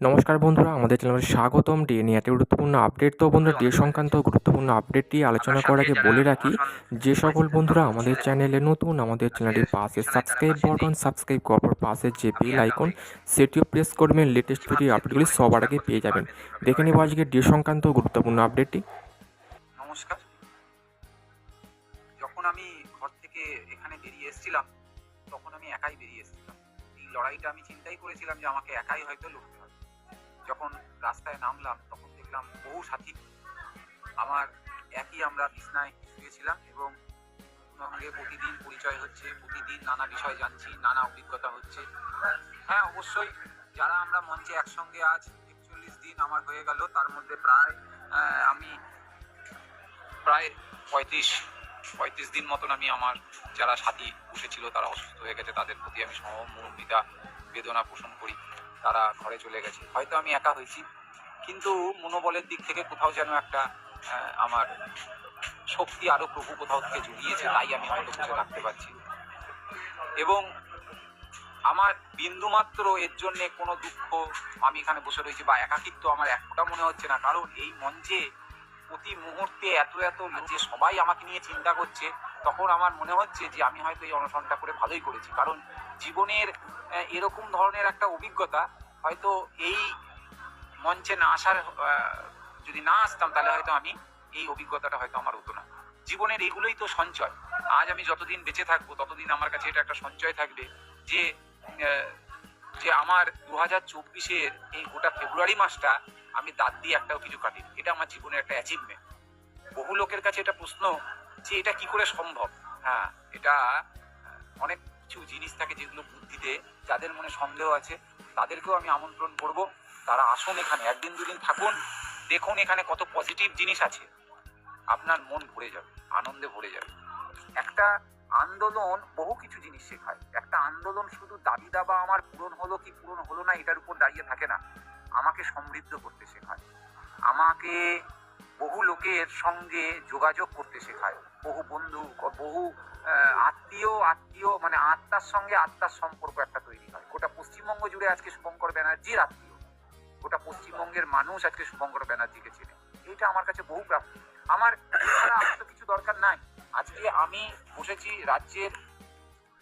নমস্কার বন্ধুরা, আমাদের চ্যানেলে স্বাগতম। ডিএ নিয়ে একটি গুরুত্বপূর্ণ আপডেট তো বন্ধুরা ডিএ সংক্রান্ত গুরুত্বপূর্ণ আপডেটটি আলোচনা করার আগে বলে রাখি, যে সকল বন্ধুরা আমাদের চ্যানেলে নতুন, আমাদের চ্যানেলটির পাশে সাবস্ক্রাইব বটন সাবস্ক্রাইব করার পাশে যে বেল আইকন সেটিও প্রেস করবেন। লেটেস্ট ভিডিও আপডেটগুলি সবার আগে পেয়ে যাবেন। দেখে নেব আজকে ডিএ সংক্রান্ত গুরুত্বপূর্ণ আপডেটটি নমস্কার। যখন আমি ঘর থেকে এখানে বেরিয়ে এসেছিলাম, তখন আমি একাই বেরিয়ে এসেছিলাম। এই লড়াইটা আমি চিন্তাই করেছিলাম যে আমাকে একাই হয়তো লড়তে হবে। যখন রাস্তায় নামলাম, তখন দেখলাম বহু সাথী। আমার একই আমরা বিছনায় শুয়েছিলাম এবং সঙ্গে প্রতিদিন পরিচয় হচ্ছে, প্রতিদিন নানা বিষয় জানছি, নানা অভিজ্ঞতা হচ্ছে। হ্যাঁ অবশ্যই যারা আমরা মঞ্চে একসঙ্গে আজ একচল্লিশ দিন আমার হয়ে গেল, তার মধ্যে প্রায় আমি প্রায় পঁয়ত্রিশ পঁয়ত্রিশ দিন মতন আমি আমার যারা সাথী বসেছিল, তারা অসুস্থ হয়ে গেছে, তাদের প্রতি আমি সহমর্মিতা বেদনা পোষণ করি। তারা ঘরে চলে গেছে। হয়তো আমি একা হয়েছি, কিন্তু মনোবলের দিক থেকে কোথাও যেন একটা আমার শক্তি আরও প্রভু কোথাও থেকে জুড়িয়েছে, তাই আমি হয়তো বুঝে রাখতে পারছি এবং আমার বিন্দুমাত্র এর জন্য কোনো দুঃখ আমি এখানে বসে রয়েছি বা একাকিত্ব আমার একটা মনে হচ্ছে না, কারণ এই মঞ্চে প্রতি মুহূর্তে এত এত যে সবাই আমাকে নিয়ে চিন্তা করছে, তখন আমার মনে হচ্ছে যে আমি হয়তো এই অনশনটা করে ভালোই করেছি। কারণ জীবনের এরকম ধরনের একটা অভিজ্ঞতা হয়তো এই মঞ্চে না আসার যদি না আসতাম, তাহলে হয়তো আমি এই অভিজ্ঞতাটা হয়তো আমার হতো না। জীবনের এগুলোই তো সঞ্চয়। আজ আমি যতদিন বেঁচে থাকব, ততদিন আমার কাছে এটা একটা সঞ্চয় থাকবে যে যে আমার দু হাজার চব্বিশের এই গোটা ফেব্রুয়ারি মাসটা আমি দাঁত দিয়ে একটাও কিছু কাটিনি। এটা আমার জীবনের একটা অ্যাচিভমেন্ট বহু লোকের কাছে এটা প্রশ্ন যে এটা কি করে সম্ভব? হ্যাঁ এটা অনেক কিছু জিনিস থাকে যেগুলো বুদ্ধিতে, যাদের মনে সন্দেহ আছে তাদেরকেও আমি আমন্ত্রণ করব। তারা আসুন এখানে, একদিন দুদিন থাকুন, দেখুন এখানে কত পজিটিভ জিনিস আছে। আপনার মন ভরে যাবে, আনন্দে ভরে যাবে। একটা আন্দোলন বহু কিছু জিনিস শেখায়। একটা আন্দোলন শুধু দাবি দাবা আমার পূরণ হলো কি পূরণ হলো না, এটার উপর দাঁড়িয়ে থাকে না। আমাকে সমৃদ্ধ করতে শেখায়। আমাকে বহু লোকের সঙ্গে যোগাযোগ করতে শেখায়। বহু বন্ধু, বহু আত্মীয় আত্মীয় মানে আত্মার সঙ্গে আত্মার সম্পর্ক একটা তৈরি গোটা পশ্চিমবঙ্গ জুড়ে আজকে শুভঙ্কর ব্যানার্জির আত্মীয় গোটা পশ্চিমবঙ্গের মানুষ আজকে শুভঙ্কর ব্যানার্জিকে চেনে। এইটা আমার কাছে বহু প্রাপ্ত আমার তো কিছু দরকার নাই। আজকে আমি বসেছি রাজ্যের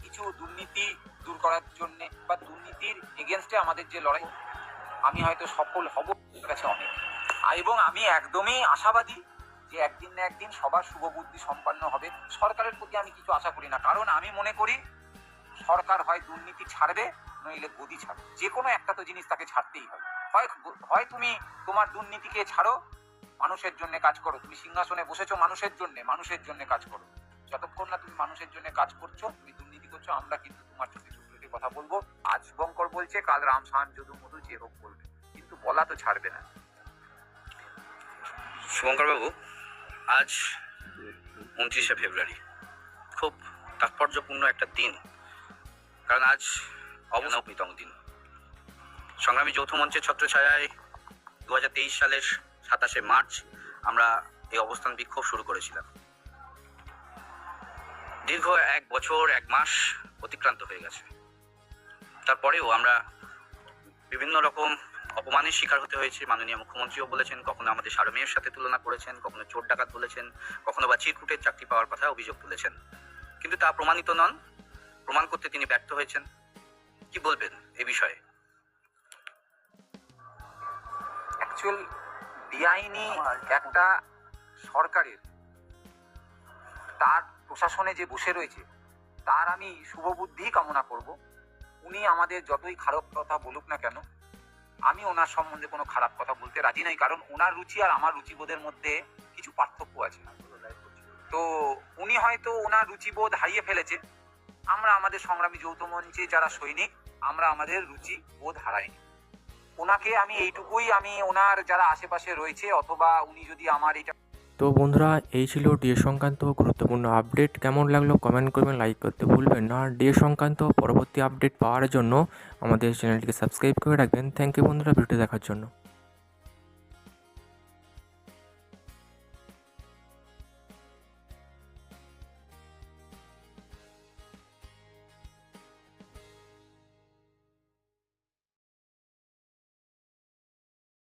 কিছু দুর্নীতি দূর করার জন্য বা দুর্নীতির এগেনস্টে আমাদের যে লড়াই, আমি হয়তো সফল হব কাছে অনেক। এবং আমি একদমই আশাবাদী যে একদিন না একদিন সবার শুভবুদ্ধি সম্পন্ন হবে। সরকারের প্রতি আমি কিছু আশা করি না। কারণ আমি মনে করি, সরকার হয় দুর্নীতি ছাড়বে নইলে গদি ছাড়ো। যে কোনো একটা তো জিনিস তাকে ছাড়তেই হবে হয় হয় তুমি তোমার দুর্নীতিকে ছাড়ো, মানুষের জন্য কাজ করো। তুমি সিংহাসনে বসেছো মানুষের জন্য মানুষের জন্য কাজ করো। যতক্ষণ না তুমি মানুষের জন্য কাজ করছ, তুমি দুর্নীতি করছ, আমরা কিন্তু তোমার চোখে চোখে কথা বলব। আজ শুভঙ্কর বলছে, কাল রাম সাহান, যদু মধু, যে হোক বলবে। কিন্তু বলা তো ছাড়বে না। শুভঙ্করবাবু আজ উনত্রিশে ফেব্রুয়ারি। খুব তাৎপর্যপূর্ণ একটা দিন। কারণ আজ অবনবতম দিন। সংগ্রামী যৌথ মঞ্চের ছত্রছায়ায় দু হাজার তেইশ সালের সাতাশে মার্চ আমরা এই অবস্থান বিক্ষোভ শুরু করেছিলাম। দীর্ঘ এক বছর, এক মাস অতিক্রান্ত হয়ে গেছে। তারপরেও আমরা বিভিন্ন রকম অপমানের শিকার হতে হয়েছে। মাননীয় মুখ্যমন্ত্রীও বলেছেন, কখনো আমাদের সারমেয়ের সাথে তুলনা করেছেন, কখনো চোর ডাকাত বলেছেন, কখনো বা চিরকুটের চাকরি পাওয়ার কথা অভিযোগ তুলেছেন। কিন্তু তা প্রমাণিত নন। প্রমাণ করতে তিনি ব্যর্থ হয়েছেন। কি বলবেন এ বিষয়ে? অ্যাকচুয়াল বেআইনি একটা সরকারের তার প্রশাসনে যে বসে রয়েছে তার আমি শুভবুদ্ধি কামনা করব। উনি আমাদের যতই খারাপ কথা বলুক না কেন আমি ওনার সম্বন্ধে কোনো খারাপ কথা বলতে রাজি নাই কারণ ওনার রুচি আর আমার রুচিবোধের মধ্যে কিছু পার্থক্য আছে। তো উনি হয়তো ওনার রুচিবোধ হারিয়ে ফেলেছে। আমরা আমাদের সংগ্রামী যৌথ মঞ্চে যারা সৈনিক আমরা আমাদের রুচি বোধ হারাইনি। ওনাকে আমি এইটুকুই আমি ওনার যারা আশেপাশে রয়েছে অথবা উনি যদি আমার এটা তো বন্ধুরা, এই ছিল ডিএ সংক্রান্ত গুরুত্বপূর্ণ আপডেট। কেমন লাগল কমেন্ট করবেন, লাইক করতে ভুলবেন না। ডিএ সংক্রান্ত পরবর্তী আপডেট পাওয়ার জন্য আমাদের চ্যানেলটিকে সাবস্ক্রাইব করে রাখবেন। থ্যাংক ইউ বন্ধুরা ভিডিও দেখার জন্য।